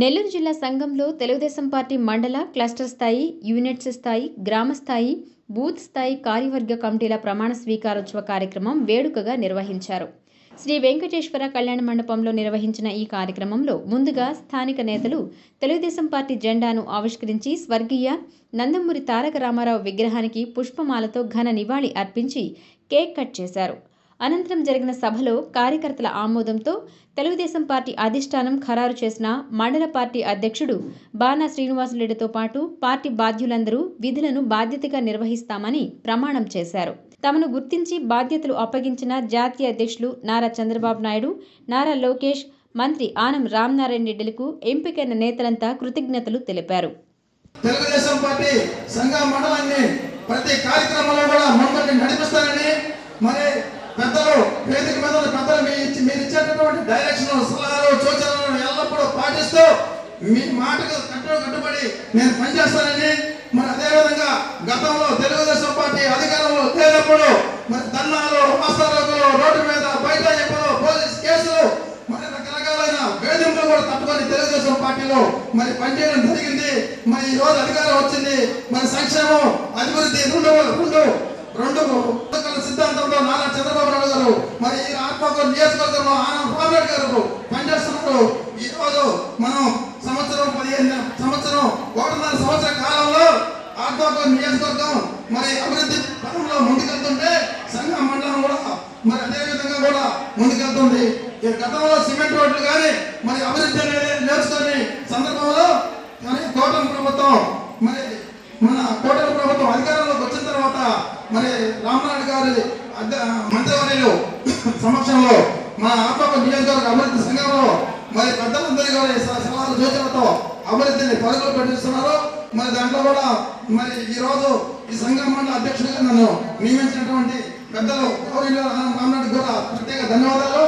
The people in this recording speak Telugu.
నెల్లూరు జిల్లా సంఘంలో తెలుగుదేశం పార్టీ మండల క్లస్టర్ స్థాయి యూనిట్స్ స్థాయి గ్రామ స్థాయి బూత్ స్థాయి కార్యవర్గ కమిటీల ప్రమాణ స్వీకారోత్సవ కార్యక్రమం వేడుకగా నిర్వహించారు. శ్రీ వెంకటేశ్వర కళ్యాణ మండపంలో నిర్వహించిన ఈ కార్యక్రమంలో ముందుగా స్థానిక నేతలు తెలుగుదేశం పార్టీ జెండాను ఆవిష్కరించి స్వర్గీయ నందమూరి తారక రామారావు విగ్రహానికి పుష్పమాలతో ఘన నివాళి అర్పించి కేక్ కట్ చేశారు. అనంతరం జరిగిన సభలో కార్యకర్తల ఆమోదంతో తెలుగుదేశం పార్టీ అధిష్టానం ఖరారు చేసిన మండల పార్టీ అధ్యక్షుడు బాణా శ్రీనివాసులరెడ్డితో పాటు పార్టీ బాధ్యులందరూ విధులను బాధ్యతగా నిర్వహిస్తామని ప్రమాణం చేశారు. తమను గుర్తించి బాధ్యతలు అప్పగించిన జాతీయ అధ్యక్షులు నారా చంద్రబాబు నాయుడు నారా లోకేష్ మంత్రి ఆనం రామనారాయణ రెడ్డిలకు ఎంపికైన నేతలంతా కృతజ్ఞతలు తెలిపారు. తెలుగుదేశం పార్టీ సంఘ మండలాన్ని ప్రతి కార్యక్రమంలో కూడా ముందుకు నడిపిస్తారని మరి పెద్దలు వేదిక మీద ఉన్న పెద్దలు మీ ఇచ్చి మీరు ఇచ్చేటటువంటి డైరెక్షన్ సలహాలు సూచనలను ఎల్లప్పుడూ పాటిస్తూ మీ మాటకు కట్టు కట్టుబడి నేను పనిచేస్తానని మరి అదేవిధంగా గతంలో తెలుగుదేశం పార్టీ అధికారంలో లేనప్పుడు మరి ధర్నాలు రాస్తారోకులు రోడ్డు మీద బయట చెప్పలు పోలీస్ కేసులు మరి రకరకాలైన వేధింపులు కూడా తట్టుకొని తెలుగుదేశం పార్టీలో మరి పనిచేయడం జరిగింది మరి ఈ రోజు అధికారం వచ్చింది మరి సంక్షేమం అభివృద్ధి రెండు రెండు రెండు సిద్ధాంతంతో సిద్ధాంతంలో నారా చంద్రబాబు నాయుడు గారు మరి ఈ నియోజకవర్గంలో ఆనంద్ రామరెడ్డి గారు పనిచేస్తున్నప్పుడు ఈ రోజు మనం సంవత్సరం పదిహేను సంవత్సరం ఒకటిన్నర సంవత్సర కాలంలో ఆత్మకూరు నియోజకవర్గం మరి అభివృద్ధి పథంలో ముందుకెళ్తుంటే సంఘ మండలం కూడా మరి అదే విధంగా కూడా ముందుకెళ్తుంది. ఈ గతంలో సిమెంట్ రోడ్లు కానీ మరి అభివృద్ధి అనేది నేర్చుకునే సందర్భంలో మరి కోటం ప్రభుత్వం మరి మన కోటల ప్రభుత్వం అధికారంలోకి వచ్చిన తర్వాత మరి రామనాయుడు గారి మంత్రివర్యులు సమక్షంలో మా ఆత్మక నియోజకవర్గ అభివృద్ధి సంఘంలో మరి పెద్దలందరూ కూడా ఈ సలహాలు సూచనలతో అభివృద్ధిని పరుగులు పెట్టిస్తున్నారు మరి దాంట్లో కూడా మరి ఈ రోజు ఈ సంఘం మండల అధ్యక్షుడిగా నన్ను నియమించినటువంటి పెద్దలు గౌరీలు కూడా ప్రత్యేక ధన్యవాదాలు.